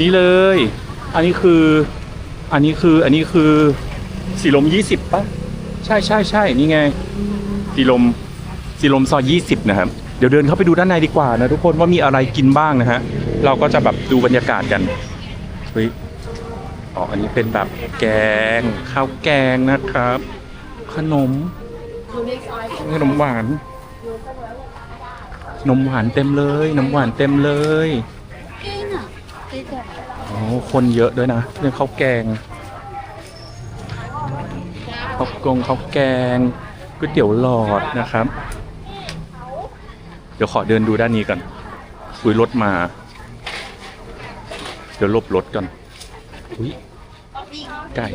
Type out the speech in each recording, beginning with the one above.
นี่เลย อันนี้คือ อันนี้คือ อันนี้คือสีลมยี่สิบปะใช่ใช่ใช่นี่ไง สีลม สีลมซอยยี่สิบนะครับ เดี๋ยวเดินเข้าไปดูด้านในดีกว่านะทุกคนว่ามีอะไรกินบ้างนะฮะ เราก็จะแบบดูบรรยากาศกัน เฮ้ย อ๋อ อันนี้เป็นแบบแกง ข้าวแกงนะครับ ขนม ขนมหวานนมหวานเต็มเลยนมหวานเต็มเลย โอ้คนเยอะด้วยนะเรื่องข้าวแกงข้าวกงข้าวแกงก๋วยเตี๋ยวหลอดนะครับ เดี๋ยวขอเดินดูด้านนี้ก่อนคุยรถมา เดี๋ยวลบรถก่อนอุ้ยไก่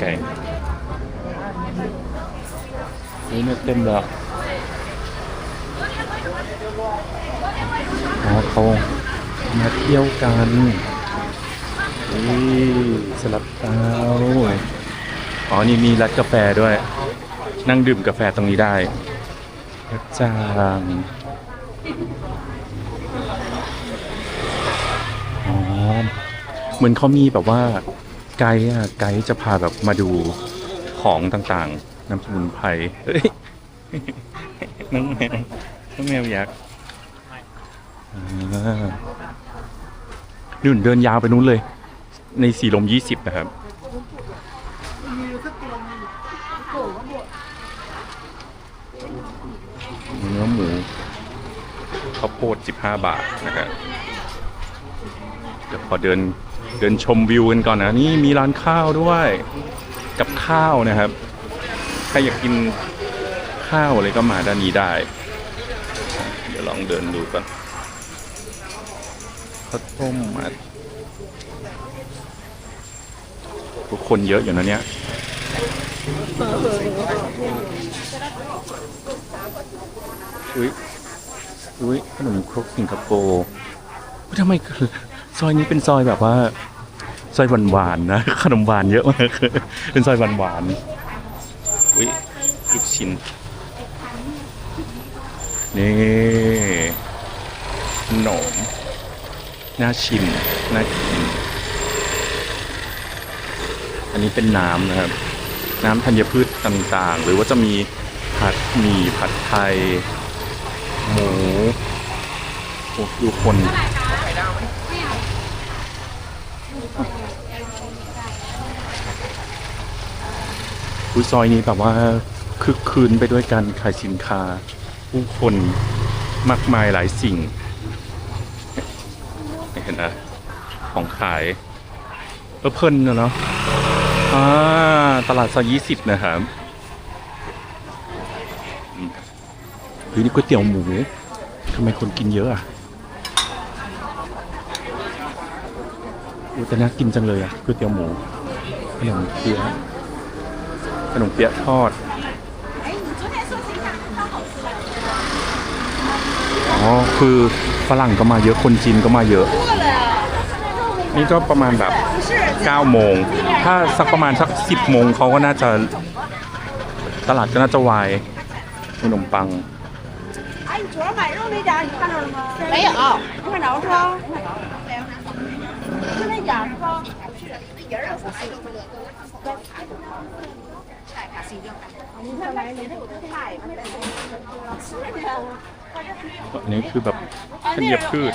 ไก่นี่เนี่ยเต็มเลย อะอ๋อเขามาเที่ยวกันนี่สลับเตาอ๋อ นี่มีร้านกาแฟด้วย นั่งดื่มกาแฟตรงนี้ได้จางอ๋อเหมือนเขามีแบบว่าไกด์อะไกด์จะพาแบบมาดูของต่างๆน้ำสมุนไพรเฮ้ย น้องแมวน้องแมวยักษ์อ่านู่นเดินยาวไปนู้นเลย ในสีลมยี่สิบนะครับ เนื้อหมูข้าวโพดสิบห้าบาทนะครับเดี๋ยวขอเดินเดินชมวิวกันก่อนนะ นี่มีร้านข้าวด้วย กับข้าวนะครับ ใครอยากกิน ข้าวอะไรก็มาด้านนี้ได้ เดี๋ยวลองเดินดูก่อนข้าวต้มมัดทุกคนเยอะอยู่นะเนี่ยอุ้ยอุ้ยขนมครกสิงคโปร์ทำไมซอยนี้เป็นซอยแบบว่า ซอยหวานๆนะ ขนมหวานเยอะมากเป็นซอยหวานๆอุ้ยลูกชิ้น นี่ขนมน่าชิมน่ากิน อันนี้เป็นน้ำนะครับ น้ำธัญพืชต่างๆ หรือว่าจะมีผัดหมี่ผัดไทย หมูโอ้ดูคนอุยซอยนี้แบบว่าคึกคืนไปด้วยการขายสินค้า ผู้คนมากมายหลายสิ่ง เห็นนะของขายเออเพลินนะเนาะอ่าตลาดซอยยี่สิบนะครับอืมเฮ้ยนี่ก๋วยเตี๋ยวหมูทำไมคนกินเยอะอะอุยแต่น่ากินจังเลยอะก๋วยเตี๋ยวหมูขนมเปี๊ยะขนมเปี๊ยะทอด อ๋อคือฝรั่งก็มาเยอะคนจีนก็มาเยอะ นี่ก็ประมาณแบบ9โมง ถ้าสักประมาณสัก 10โมงเขาก็น่าจะตลาดก็น่าจะวายขนมปัง哎，你 นี่คือแบบขยับพืช